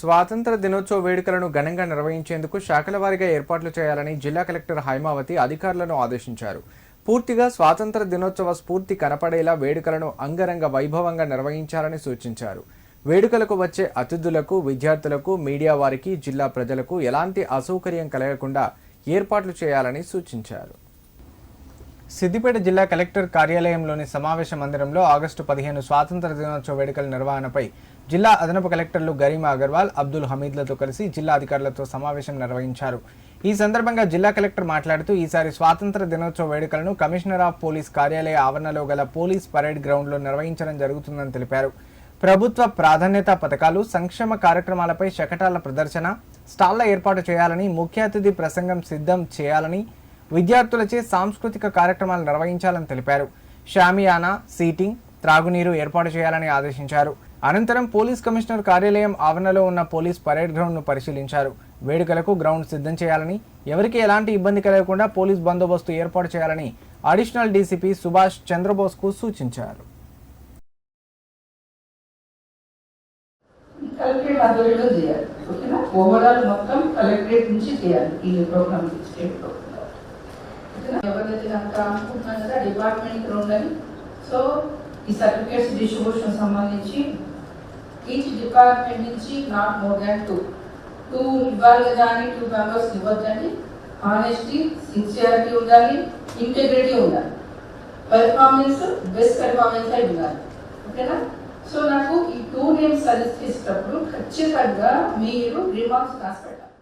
స్వాతంత్ర దినోత్సవ వేడుకలను ఘనంగా నిర్వహించేందుకు శాఖల వారీగా ఏర్పాట్లు చేయాలని జిల్లా కలెక్టర్ హైమావతి అధికారులను ఆదేశించారు. పూర్తిగా స్వాతంత్ర దినోత్సవ స్ఫూర్తి కనపడేలా వేడుకలను అంగరంగ వైభవంగా నిర్వహించాలని సూచించారు. వేడుకలకు వచ్చే అతిథులకు విద్యార్థులకు మీడియా వారికి జిల్లా ప్రజలకు ఎలాంటి అసౌకర్యం కలగకుండా ఏర్పాట్లు చేయాలని సూచించారు. సిద్దిపేట జిల్లా కలెక్టర్ కార్యాలయంలోని సమావేశ మందిరంలో ఆగస్టు పదిహేను స్వాతంత్ర దినోత్సవ వేడుకల నిర్వహణపై జిల్లా అదనపు కలెక్టర్లు గరీమా అగర్వాల్ అబ్దుల్ హమీద్లతో కలిసి జిల్లా అధికారులతో సమావేశం నిర్వహించారు. ఈ సందర్భంగా జిల్లా కలెక్టర్ మాట్లాడుతూ ఈసారి స్వాతంత్ర దినోత్సవ వేడుకలను కమిషనర్ ఆఫ్ పోలీస్ కార్యాలయ ఆవరణలో గల పోలీస్ పరేడ్ గ్రౌండ్లో నిర్వహించడం జరుగుతుందని తెలిపారు. ప్రభుత్వ ప్రాధాన్యత పథకాలు సంక్షేమ కార్యక్రమాలపై శకటాల ప్రదర్శన స్టాళ్ళ ఏర్పాటు చేయాలని ముఖ్య అతిథి ప్రసంగం సిద్ధం చేయాలని విద్యార్థులచే సాంస్కృతిక కార్యక్రమాలు నిర్వహించాలని తెలిపారు. షామియానా సీటింగ్ త్రాగునీరు ఏర్పాటు చేయాలని ఆదేశించారు. అనంతరం పోలీస్ కమిషనర్ కార్యాలయం ఆవరణలో ఉన్న పోలీస్ పరేడ్ గ్రౌండ్ను పరిశీలించారు. వేడుకలకు గ్రౌండ్ సిద్ధం చేయాలని ఎవరికి ఎలాంటి ఇబ్బంది కలగకుండా పోలీస్ బందోబస్తు ఏర్పాటు చేయాలని అడిషనల్ డీసీపీ సుభాష్ చంద్రబోస్కు సూచించారు. కలెక్టరేట్ ఆధ్వర్యంలో చేయాలి. ఓకేనా? ఓవరాల్ మొత్తం కలెక్టరేట్ నుంచి చేయాలి ఈ ప్రోగ్రామ్ స్టేట్ ప్రోగ్రామ్. ఎవరైతే అనుకుంటున్నాం కదా డిపార్ట్మెంట్ ఉండాలి సో ఈ సర్టిఫికేట్స్ డిస్ట్రిబ్యూషన్ సంబంధించి ఈచ్ డిపార్ట్మెంట్ నుంచి not more than two two ఇవ్వాలి కదా అని టూ మెంబర్స్ ఇవ్వద్దండి. ఆనెస్టీ సిన్సియారిటీ ఉండాలి ఇంటెగ్రిటీ ఉండాలి. పెర్ఫార్మెన్స్ బెస్ట్ పెర్ఫార్మెన్స్ అయి ఉండాలి. ఓకేనా సో నాకు ఈ టూ నేమ్స్ సజెస్ట్ చేసేటప్పుడు ఖచ్చితంగా మీరు రిమార్క్స్ రాసి పెట్టాలి.